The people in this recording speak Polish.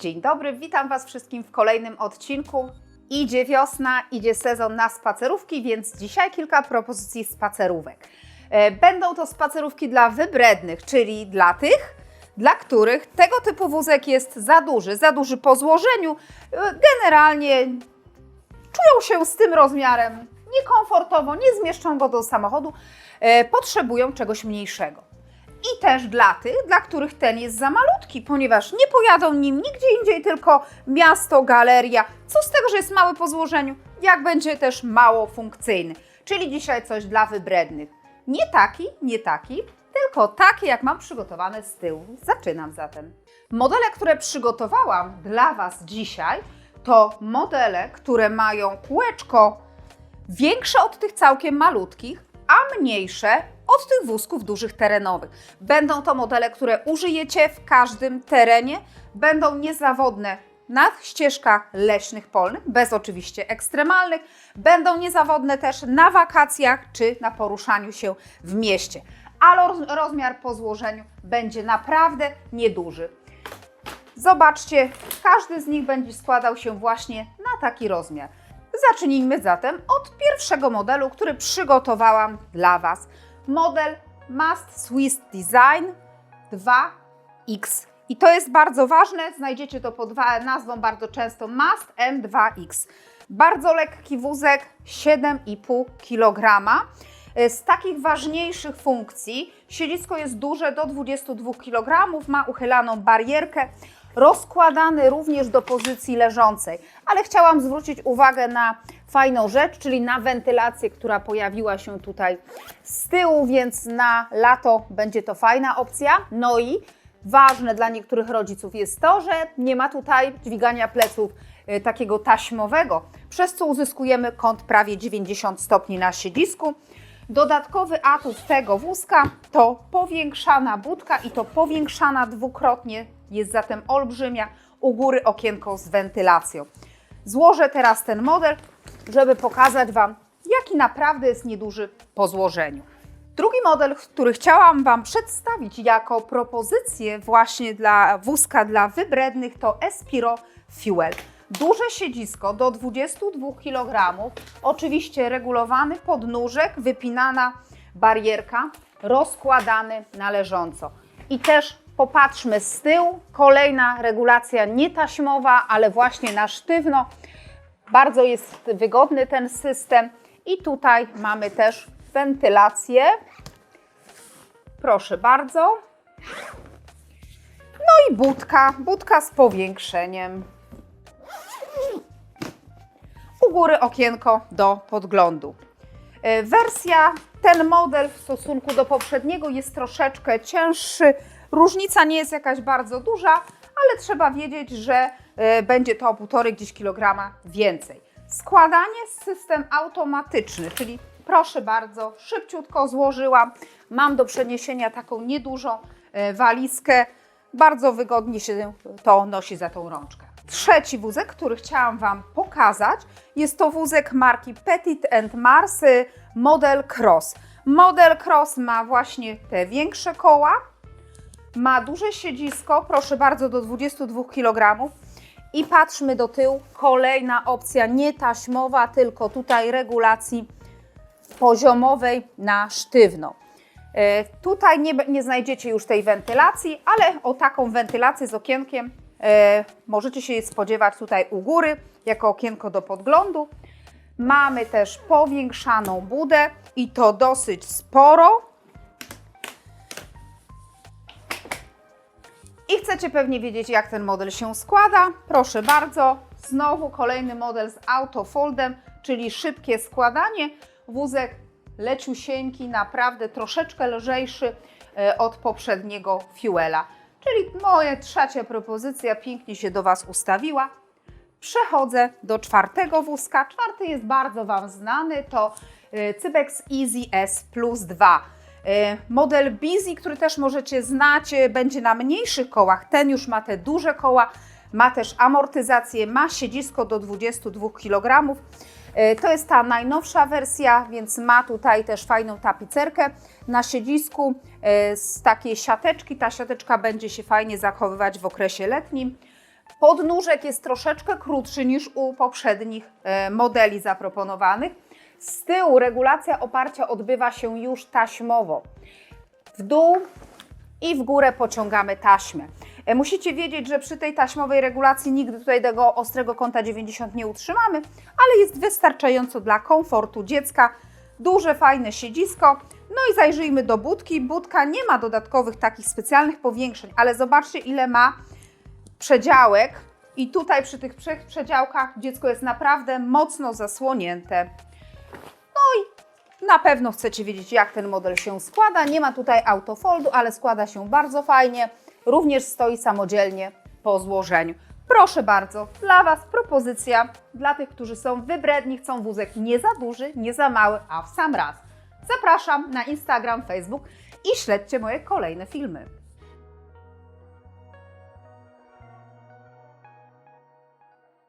Dzień dobry, witam Was wszystkim w kolejnym odcinku. Idzie wiosna, idzie sezon na spacerówki, więc dzisiaj kilka propozycji spacerówek. E, Będą to spacerówki dla wybrednych, czyli dla tych, dla których tego typu wózek jest za duży, za duży po złożeniu. E, Generalnie czują się z tym rozmiarem niekomfortowo, nie zmieszczą go do samochodu, e, potrzebują czegoś mniejszego. I też dla tych, dla których ten jest za malutki, ponieważ nie pojadą nim nigdzie indziej, tylko miasto, galeria. Co z tego, że jest mały po złożeniu, jak będzie też mało funkcyjny. Czyli dzisiaj coś dla wybrednych. Nie taki, nie taki, tylko takie, jak mam przygotowane z tyłu. Zaczynam zatem. Modele, które przygotowałam dla Was dzisiaj, to modele, które mają kółeczko większe od tych całkiem malutkich, a mniejsze od tych wózków dużych terenowych. Będą to modele, które użyjecie w każdym terenie, będą niezawodne na ścieżkach leśnych, polnych, bez oczywiście ekstremalnych, będą niezawodne też na wakacjach czy na poruszaniu się w mieście. Ale roz- rozmiar po złożeniu będzie naprawdę nieduży. Zobaczcie, każdy z nich będzie składał się właśnie na taki rozmiar. Zacznijmy zatem od pierwszego modelu, który przygotowałam dla Was. Model Must Swiss Design 2X. I to jest bardzo ważne, znajdziecie to pod nazwą bardzo często Must M2X. Bardzo lekki wózek, 7,5 kg. Z takich ważniejszych funkcji siedzisko jest duże do 22 kg, ma uchylaną barierkę, rozkładany również do pozycji leżącej. Ale chciałam zwrócić uwagę na fajną rzecz, czyli na wentylację, która pojawiła się tutaj z tyłu, więc na lato będzie to fajna opcja. No i ważne dla niektórych rodziców jest to, że nie ma tutaj dźwigania pleców y, takiego taśmowego, przez co uzyskujemy kąt prawie 90 stopni na siedzisku. Dodatkowy atut tego wózka to powiększana budka i to powiększana dwukrotnie, jest zatem olbrzymia, u góry okienko z wentylacją. Złożę teraz ten model, żeby pokazać Wam, jaki naprawdę jest nieduży po złożeniu. Drugi model, który chciałam Wam przedstawić jako propozycję właśnie dla wózka dla wybrednych to Espiro Fuel. Duże siedzisko do 22 kg, oczywiście regulowany podnóżek, wypinana barierka, rozkładany na leżąco. I też popatrzmy z tyłu, kolejna regulacja nietaśmowa, ale właśnie na sztywno. Bardzo jest wygodny ten system i tutaj mamy też wentylację. Proszę bardzo. No i budka, budka z powiększeniem. U góry okienko do podglądu. E, Wersja, ten model w stosunku do poprzedniego jest troszeczkę cięższy. Różnica nie jest jakaś bardzo duża, ale trzeba wiedzieć, że e, będzie to o 1,5 gdzieś kilograma więcej. Składanie system automatyczny, czyli proszę bardzo, szybciutko złożyłam. Mam do przeniesienia taką niedużą e, walizkę. Bardzo wygodnie się to nosi za tą rączkę. Trzeci wózek, który chciałam Wam pokazać, jest to wózek marki Petit and Mars, y, model Cross. Model Cross ma właśnie te większe koła, ma duże siedzisko, proszę bardzo, do 22 kg. I patrzmy do tyłu, kolejna opcja nie taśmowa, tylko tutaj regulacji poziomowej na sztywno. E, Tutaj nie, nie znajdziecie już tej wentylacji, ale o taką wentylację z okienkiem e, możecie się spodziewać tutaj u góry, jako okienko do podglądu. Mamy też powiększaną budę i to dosyć sporo. I chcecie pewnie wiedzieć, jak ten model się składa. Proszę bardzo, znowu kolejny model z autofoldem, czyli szybkie składanie. Wózek leciusieńki, naprawdę troszeczkę lżejszy e, od poprzedniego Fuela. Czyli moja trzecia propozycja pięknie się do Was ustawiła. Przechodzę do czwartego wózka. Czwarty jest bardzo Wam znany, to e, Cybex Easy S Plus 2. E, Model Busy, który też możecie znać, e, będzie na mniejszych kołach. Ten już ma te duże koła, ma też amortyzację, ma siedzisko do 22 kg. E, To jest ta najnowsza wersja, więc ma tutaj też fajną tapicerkę na siedzisku z takiej siateczki. Ta siateczka będzie się fajnie zachowywać w okresie letnim. Podnóżek jest troszeczkę krótszy niż u poprzednich modeli zaproponowanych. Z tyłu regulacja oparcia odbywa się już taśmowo. W dół i w górę pociągamy taśmę. E, Musicie wiedzieć, że przy tej taśmowej regulacji nigdy tutaj tego ostrego kąta 90 nie utrzymamy, ale jest wystarczająco dla komfortu dziecka. Duże, fajne siedzisko. No i zajrzyjmy do budki. Budka nie ma dodatkowych takich specjalnych powiększeń, ale zobaczcie ile ma przedziałek i tutaj przy tych przedziałkach dziecko jest naprawdę mocno zasłonięte. Na pewno chcecie wiedzieć, jak ten model się składa. Nie ma tutaj autofoldu, ale składa się bardzo fajnie. Również stoi samodzielnie po złożeniu. Proszę bardzo, dla Was propozycja dla tych, którzy są wybredni, chcą wózek nie za duży, nie za mały, a w sam raz. Zapraszam na Instagram, Facebook i śledźcie moje kolejne filmy.